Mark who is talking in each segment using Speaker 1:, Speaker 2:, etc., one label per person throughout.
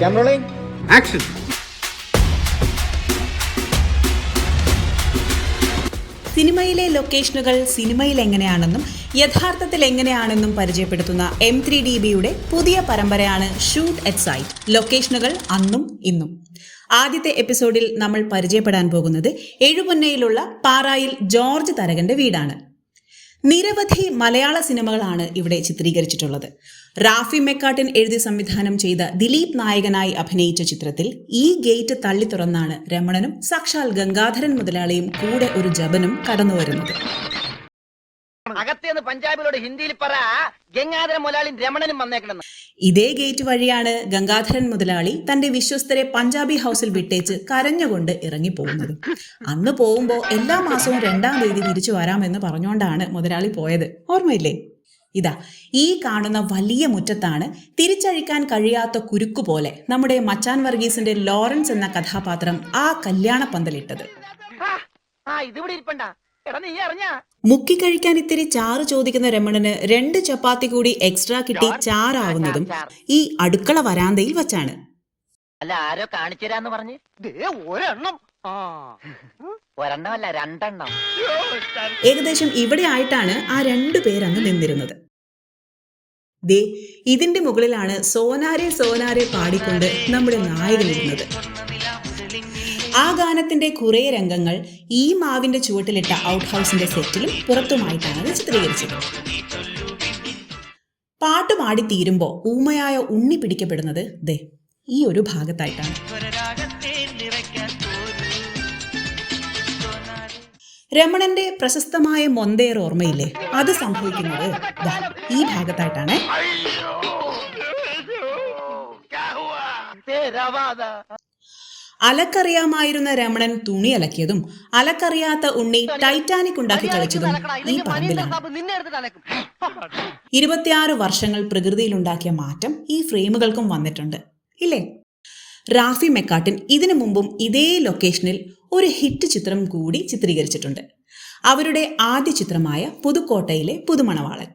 Speaker 1: ക്യാമറോളിംഗ്
Speaker 2: action
Speaker 3: സിനിമയിലെ ലൊക്കേഷനുകൾ സിനിമയിൽ എങ്ങനെയാണെന്നും യഥാർത്ഥത്തിൽ എങ്ങനെയാണെന്നും പരിചയപ്പെടുത്തുന്ന എം ത്രീ ഡി ബിയുടെ പുതിയ പരമ്പരയാണ് ഷൂട്ട് അറ്റ് സൈറ്റ് ലൊക്കേഷനുകൾ അന്നും ഇന്നും. ആദ്യത്തെ എപ്പിസോഡിൽ നമ്മൾ പരിചയപ്പെടാൻ പോകുന്നത് എഴുപൊന്നയിലുള്ള പാറായിൽ ജോർജ് തരകന്റെ വീടാണ്. നിരവധി മലയാള സിനിമകളാണ് ഇവിടെ ചിത്രീകരിച്ചിട്ടുള്ളത്. റാഫി മെക്കാട്ടിൻ എഴുതി സംവിധാനം ചെയ്ത ദിലീപ് നായകനായി അഭിനയിച്ച ചിത്രത്തിൽ ഈ ഗേറ്റ് തള്ളി തുറന്നാണ് രമണനും സാക്ഷാൽ ഗംഗാധരൻ മുതലാളിയും കൂടെ ഒരു ജപനും കടന്നുവരുന്നത്.
Speaker 4: അകത്തേന്ന് പഞ്ചാബിലോട് ഹിന്ദിയിൽ പറ. ഗംഗാധര മുതലാളി രമണനും വന്നേക്കണെന്ന്.
Speaker 3: ഇതേ ഗേറ്റ് വഴിയാണ് ഗംഗാധരൻ മുതലാളി തന്റെ വിശ്വസ്തരെ പഞ്ചാബി ഹൗസിൽ വിട്ടേച്ച് കരഞ്ഞുകൊണ്ട് ഇറങ്ങി ഇറങ്ങിപ്പോകുന്നത്. അന്ന് പോകുമ്പോൾ എല്ലാ മാസവും രണ്ടാം തീയതി തിരിച്ചു വരാമെന്ന് പറഞ്ഞുകൊണ്ടാണ് മുതലാളി പോയത്. ഓർമ്മയില്ലേ? ഇതാ ഈ കാണുന്ന വലിയ മുറ്റത്താണ് തിരിച്ചഴിക്കാൻ കഴിയാത്ത കുരുക്കു പോലെ നമ്മുടെ മച്ചാൻ വർഗീസിന്റെ ലോറൻസ് എന്ന കഥാപാത്രം ആ കല്യാണ പന്തലിട്ടത്.
Speaker 4: ആ, ഇതിവിടെ ഇരിപ്പണ്ട.
Speaker 3: മുക്കിക്കഴിക്കാൻ ഇത്തിരി ചാറ് ചോദിക്കുന്ന രമണന് രണ്ട് ചപ്പാത്തി കൂടി എക്സ്ട്രാ കിട്ടി ചാറാവുന്നതും ഈ അടുക്കള വരാന്തയിൽ വച്ചാണ്.
Speaker 4: അല്ല ആരോ കാണിച്ചു പറഞ്ഞ്.
Speaker 1: ഒരെണ്ണം.
Speaker 4: ഒരെണ്ണമല്ല രണ്ടെണ്ണം.
Speaker 3: ഏകദേശം ഇവിടെ ആയിട്ടാണ് ആ രണ്ടു പേരങ്ങ് നിന്നിരുന്നത്. ദേ ഇതിന്റെ മുകളിലാണ് സോനാരെ സോനാരെ പാടിക്കൊണ്ട് നമ്മുടെ നായകനിരുന്നത് ആ ഗാനത്തിന്റെ കുറേ രംഗങ്ങൾ ഈ മാവിന്റെ ചുവട്ടിലിട്ട ഔട്ട് ഹൗസിന്റെ സെറ്റിലും പുറത്തുമായിട്ടാണ് ചിത്രീകരിച്ചത് പാട്ട് പാടി തീരുമ്പോ ഊമയായ ഉണ്ണി പിടിക്കപ്പെടുന്നത് ദേ ഈ ഒരു ഭാഗത്തായിട്ടാണ് രമണന്റെ പ്രശസ്തമായ മൊന്തേർ ഓർമ്മയില്ലേ അത് സംഭവിക്കുന്നത് ഈ ഭാഗത്തായിട്ടാണ് അലക്കറിയാമായിരുന്ന രമണൻ തുണി അലക്കിയതും അലക്കറിയാത്ത ഉണ്ണി ടൈറ്റാനിക് ഉണ്ടാക്കി കളിച്ചതും ഈ പറമ്പിലാണ്. ഇരുപത്തിയാറ് വർഷങ്ങൾ പ്രകൃതിയിലുണ്ടാക്കിയ മാറ്റം ഈ ഫ്രെയിമുകൾക്കും വന്നിട്ടുണ്ട്. ഇല്ലേ? റാഫി മെക്കാട്ടിൻ ഇതിനു മുമ്പും ഇതേ ലൊക്കേഷനിൽ ഒരു ഹിറ്റ് ചിത്രം കൂടി ചിത്രീകരിച്ചിട്ടുണ്ട്. അവരുടെ ആദ്യ ചിത്രമായ പുതുക്കോട്ടയിലെ പുതുമണവാളൻ.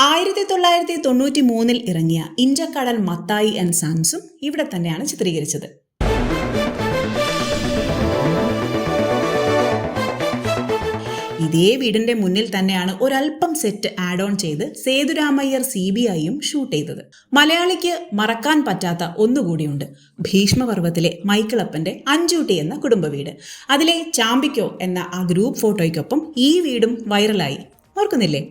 Speaker 3: ആയിരത്തി തൊള്ളായിരത്തി തൊണ്ണൂറ്റി മൂന്നിൽ ഇറങ്ങിയ ഇഞ്ചക്കടൽ മത്തായി ആൻഡ് സൺസും ഇവിടെ തന്നെയാണ് ചിത്രീകരിച്ചത്. ഇതേ വീടിന്റെ മുന്നിൽ തന്നെയാണ് ഒരല്പം സെറ്റ് ആഡ് ഓൺ ചെയ്ത് സേതുരാമയ്യർ സി ബി ഐയും ഷൂട്ട് ചെയ്തത്. മലയാളിക്ക് മറക്കാൻ പറ്റാത്ത ഒന്നുകൂടിയുണ്ട്. ഭീഷ്മപർവത്തിലെ മൈക്കിളപ്പന്റെ അഞ്ചൂട്ടി എന്ന കുടുംബ വീട് അതിലെ ചാമ്പിക്കോ എന്ന ആ ഗ്രൂപ്പ് ഫോട്ടോയ്ക്കൊപ്പം ഈ വീടും വൈറലായി ഓർക്കുന്നില്ലേ?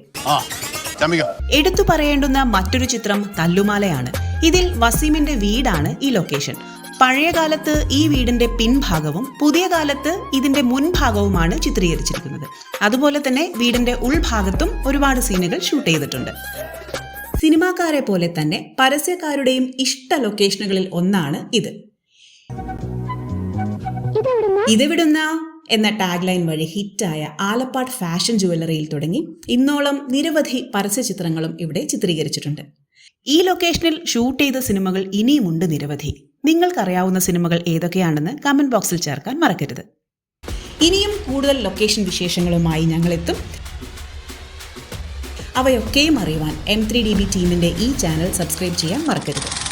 Speaker 3: എടുത്തു പറയേണ്ടുന്ന മറ്റൊരു ചിത്രം തല്ലുമാലയാണ്. ഇതിൽ വസീമിന്റെ വീടാണ് ഈ ലൊക്കേഷൻ പഴയ കാലത്ത് ഈ വീടിന്റെ പിൻഭാഗവും പുതിയ കാലത്ത് ഇതിന്റെ മുൻഭാഗവുമാണ് ചിത്രീകരിച്ചിരിക്കുന്നത്. അതുപോലെ തന്നെ വീടിന്റെ ഉൾഭാഗത്തും ഒരുപാട് സീനുകൾ ഷൂട്ട് ചെയ്തിട്ടുണ്ട്. സിനിമാക്കാരെ പോലെ തന്നെ പരസ്യക്കാരുടെയും ഇഷ്ട ലൊക്കേഷനുകളിൽ ഒന്നാണ് ഇത്. ഇതെവിടുന്ന? എന്ന ടാഗ് ലൈൻ വഴി ഹിറ്റായ ആലപ്പാട് ഫാഷൻ ജുവല്ലറിയിൽ തുടങ്ങി ഇന്നോളം നിരവധി പരസ്യ ചിത്രങ്ങളും ഇവിടെ ചിത്രീകരിച്ചിട്ടുണ്ട്. ഈ ലൊക്കേഷനിൽ ഷൂട്ട് ചെയ്ത സിനിമകൾ ഇനിയുമുണ്ട് നിരവധി. നിങ്ങൾക്കറിയാവുന്ന സിനിമകൾ ഏതൊക്കെയാണെന്ന് കമന്റ് ബോക്സിൽ ചേർക്കാൻ മറക്കരുത്. ഇനിയും കൂടുതൽ ലൊക്കേഷൻ വിശേഷങ്ങളുമായി ഞങ്ങളെത്തും. അവയൊക്കെയും അറിയുവാൻ എം ത്രീ ഡി ബി ടീമിന്റെ ഈ ചാനൽ സബ്സ്ക്രൈബ് ചെയ്യാൻ മറക്കരുത്.